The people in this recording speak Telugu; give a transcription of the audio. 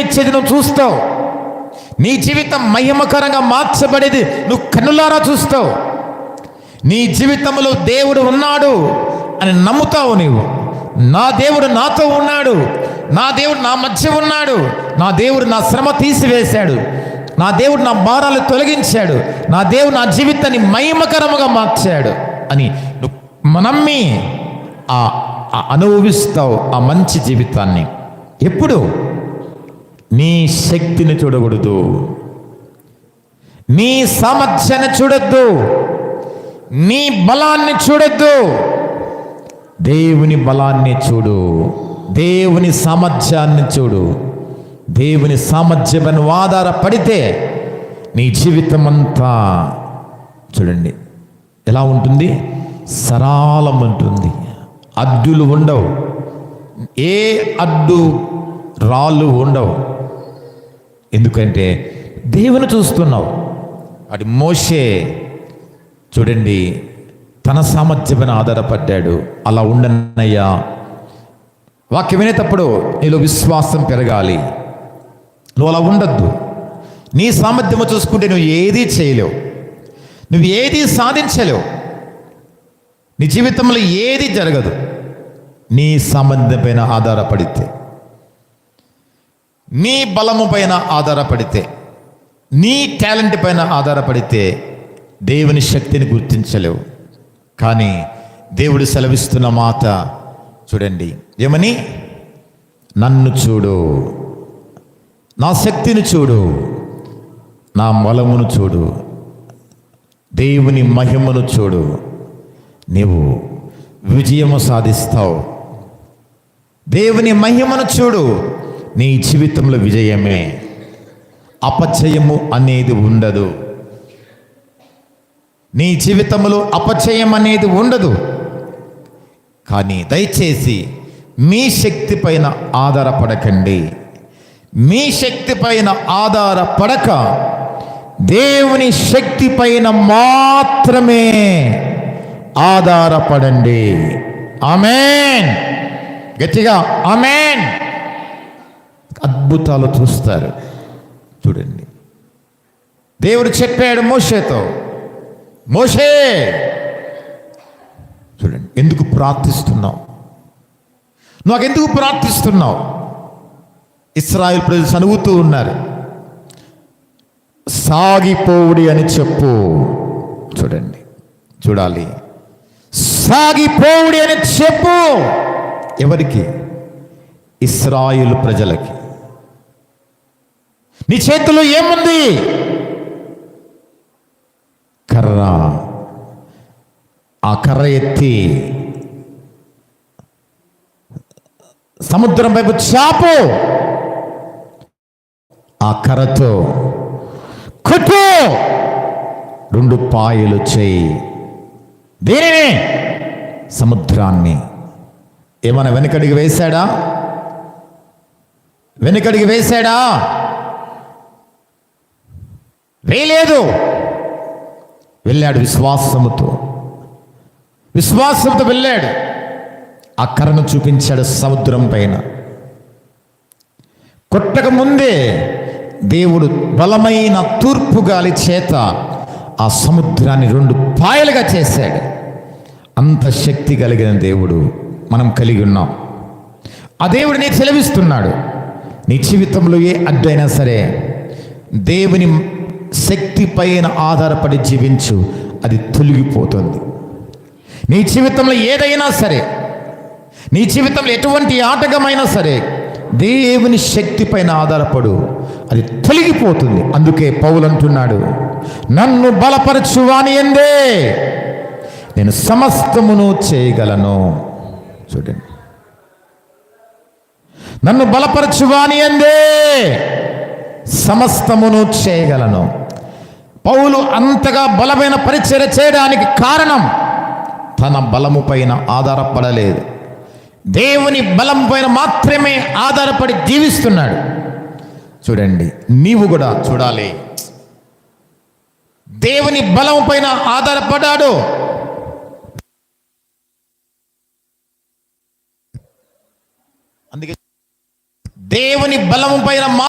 ఇచ్చేది నువ్వు చూస్తావు. నీ జీవితం మహిమకరంగా మార్చబడేది నువ్వు కన్నులారా చూస్తావు. నీ జీవితంలో దేవుడు ఉన్నాడు అని నమ్ముతావు నీవు. నా దేవుడు నాతో ఉన్నాడు. నా దేవుడు నా మధ్య ఉన్నాడు. నా దేవుడు నా శ్రమ తీసివేశాడు. నా దేవుడు నా భారాలు తొలగించాడు. నా దేవుడు నా జీవితాన్ని మహిమకరముగా మార్చాడు అని నువ్వు నమ్మి ఆ అనుభవిస్తావు ఆ మంచి జీవితాన్ని. ఎప్పుడు? నీ శక్తిని చూడకూడదు. నీ సామర్థ్యాన్ని చూడొద్దు. నీ బలాన్ని చూడొద్దు. దేవుని బలాన్ని చూడు. దేవుని సామర్థ్యాన్ని చూడు. దేవుని సామర్థ్యమను ఆధారపడితే నీ జీవితం అంతా చూడండి. ఎలా ఉంటుంది? సరాలం ఉంటుంది. అడ్డులు ఉండవు. ఏ అడ్డు రాళ్ళు ఉండవు. ఎందుకంటే దేవుని చూస్తున్నావు. అది మోషే చూడండి తన సామర్థ్యమైన ఆధారపడ్డాడు. అలా ఉండనయ్యా. వాక్యం వినేటప్పుడు నీలో విశ్వాసం పెరగాలి. నువ్వు అలా ఉండద్దు. నీ సామర్థ్యము చూసుకుంటే నువ్వు ఏదీ చేయలేవు. నువ్వు ఏదీ సాధించలేవు. నీ జీవితంలో ఏది జరగదు. నీ సామర్థ్యం పైన ఆధారపడితే. నీ బలము పైన ఆధారపడితే నీ టాలెంట్ పైన ఆధారపడితే దేవుని శక్తిని గుర్తించలేవు. కానీ దేవుడు సెలవిస్తున్న మాట చూడండి. ఏమని? నన్ను చూడు. నా శక్తిని చూడు. నా బలమును చూడు. దేవుని మహిమను చూడు. నీవు విజయము సాధిస్తావు. దేవుని మహిమను చూడు. నీ జీవితంలో విజయమే. అపచయము అనేది ఉండదు. నీ జీవితంలో అపచయం అనేది ఉండదు. కానీ దయచేసి మీ శక్తి పైన ఆధారపడకండి. మీ శక్తి పైన ఆధారపడక దేవుని శక్తి పైన మాత్రమే ఆధారపడండి. ఆమెన్. గట్టిగా ఆమెన్. అద్భుతాలు చూస్తారు. చూడండి. దేవుడు చెప్పాడు మోషేతో మోషే! చూడండి. ఎందుకు ప్రార్థిస్తున్నావు? నువ్వు ఎందుకు ప్రార్థిస్తున్నావు? ఇస్రాయిల్ ప్రజలు సనుగుతూ ఉన్నారు. సాగిపోవుడి అని చెప్పు. చూడండి. చూడాలి. సాగిపోవుడి అని చెప్పు. ఎవరికి? ఇస్రాయిల్ ప్రజలకి. నీ చేతిలో ఏముంది? కర్ర. ఆ కర్ర ఎత్తి సముద్రం వైపు చాపు. ఆ కర్రతో కొట్టు. రెండు పాయలు చేయి. దీనిని? సముద్రాన్ని. ఏమైనా వెనకడికి వేశాడా? వెనకడికి వేశాడా? వేయలేదు. వెళ్ళాడు విశ్వాసముతో. విశ్వాసంతో వెళ్ళాడు. ఆ కర్రను చూపించాడు సముద్రం పైన. కొట్టక ముందే దేవుడు బలమైన తూర్పు గాలి చేత ఆ సముద్రాన్ని రెండు పాయలుగా చేశాడు. అంత శక్తి కలిగిన దేవుడు మనం కలిగి ఉన్నాం. ఆ దేవుడు నీకు సెలవిస్తున్నాడు. నీ జీవితంలో ఏ అడ్డైనా సరే దేవుని శక్తి పైన ఆధారపడి జీవించు అది తొలగిపోతుంది. నీ జీవితంలో ఏదైనా సరే నీ జీవితంలో ఎటువంటి ఆటకమైనా సరే దేవుని శక్తి పైన ఆధారపడు అది తొలగిపోతుంది. అందుకే పౌలు అంటున్నాడు నన్ను బలపరచువాని ఎందే? నేను సమస్తమును చేయగలను. చూడండి. నన్ను బలపరచువాని ఎందే? సమస్తమును చేయగలను. పౌలు అంతగా బలమైన పరిచర్య చేయడానికి కారణం తన బలము పైన ఆధారపడలేదు. దేవుని బలం పైన మాత్రమే ఆధారపడి జీవిస్తున్నాడు. చూడండి నీవు కూడా చూడాలి. దేవుని బలం పైన ఆధారపడ్డాడు. అందుకే దేవుని బలం పైన